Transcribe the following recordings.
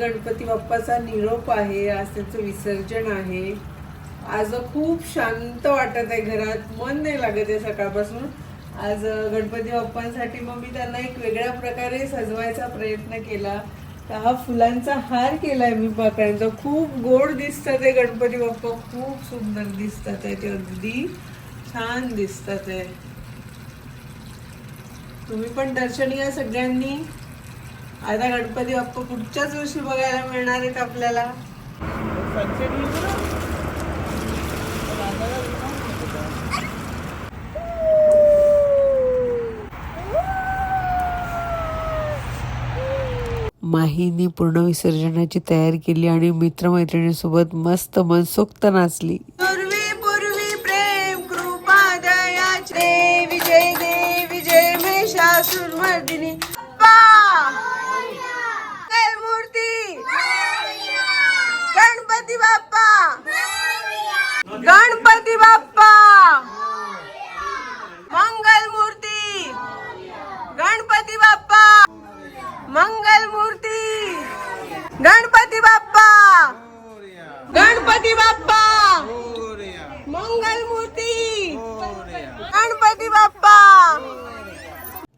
गणपती बाप्पाचा निरोप आहे आज त्यांचं विसर्जन आहे. आज खूप शांत वाटत आहे घरात मन नाही लागत आहे सकाळपासून. आज गणपती बाप्पांसाठी मग मी त्यांना एक वेगळ्या प्रकारे सजवायचा प्रयत्न केला. तर हा फुलांचा हार केला आहे मी पाकळ्यांचा खूप गोड दिसतात आहे गणपती बाप्पा. खूप सुंदर दिसतात आहे ते अगदी छान दिसतात आहे. तुम्ही पण दर्शन सगळ्यांनी आता गणपती बाप्पा पुढच्याच वर्षी बघायला मिळणार आहेत आपल्याला. माहीने पूर्ण विसर्जनाची तयारी केली आणि मित्रमैत्रिणीसोबत मस्त मनसोक्त नाचली. पूर्वी पूर्वी प्रेम कृपा दयाचे विजय दे विजय महिषासुरमर्दिनी मूर्ती गणपती बाप्पा गणपती बाप्पा मंगल मूर्ती गणपती बाप्पा मंगल मूर्ती गणपती बाप्पा! गणपती बाप्पा! मंगल मूर्ती गणपती बाप्पा!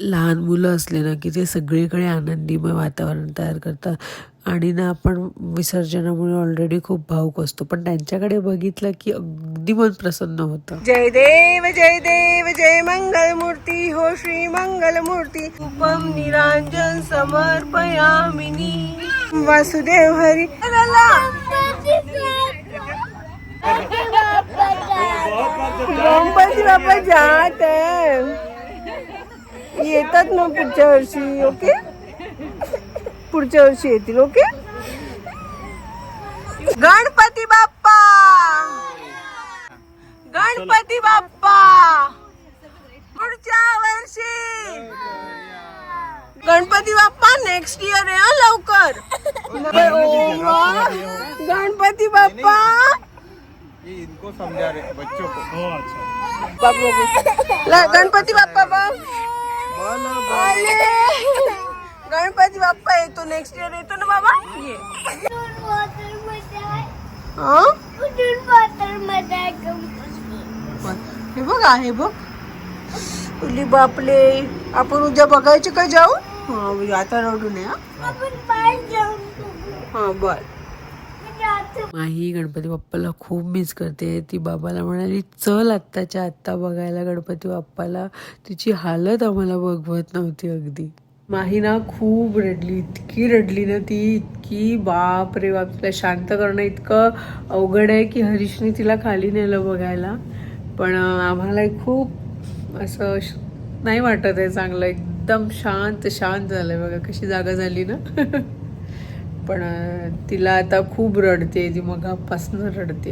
लहान मुलं असले ना की ते सगळीकडे आनंदीमय वातावरण तयार करतात. आणि ना आपण विसर्जनामुळे ऑलरेडी खूप भाऊक असतो. पण त्यांच्याकडे बघितलं की अगदी मन प्रसन्न होतं. जय देव जय देव जय मंगल मूर्ती हो श्री मंगल मूर्ती उपम निरांजन समर्पयामिनी. वासुदेव हरी. गणपती बाप्पा जात येतात ना पुढच्या वर्षी ओके? पुढच्या वर्षी येतील ओके? गणपती बाप्पा! गणपती बाप्पा! पुढच्या वर्षी! गणपती बाप्पा नेक्स्ट इयर आहे लवकर. गणपती बाप्पा. इनको बच्चों को गणपती बाप्पा बघ. गणपती बाप्पा येतो नेक्स्ट इयर येतो ना बाबा? ये. हे? बघ आहे बघ. उली बापले आपण उद्या बघायचे का जाऊ? हा उद्या आता रडू नये हं? हा बर. माही गणपती बाप्पाला खूप मिस करते. ती बाबाला म्हणाली चल आत्ताच्या आत्ता बघायला गणपती बाप्पाला. तिची हालत आम्हाला बघवत नव्हती अगदी. माही ना खूप रडली. इतकी रडली ना ती. इतकी बाप रे बाप तिला शांत करणं इतकं अवघड आहे की हरीशने तिला खाली नेलं बघायला. पण आम्हाला खूप असं नाही वाटत आहे चांगलं एकदम शांत शांत झालंय बघा कशी जागा झाली ना. पण तिला आता खूप रडते ती मगापासून रडते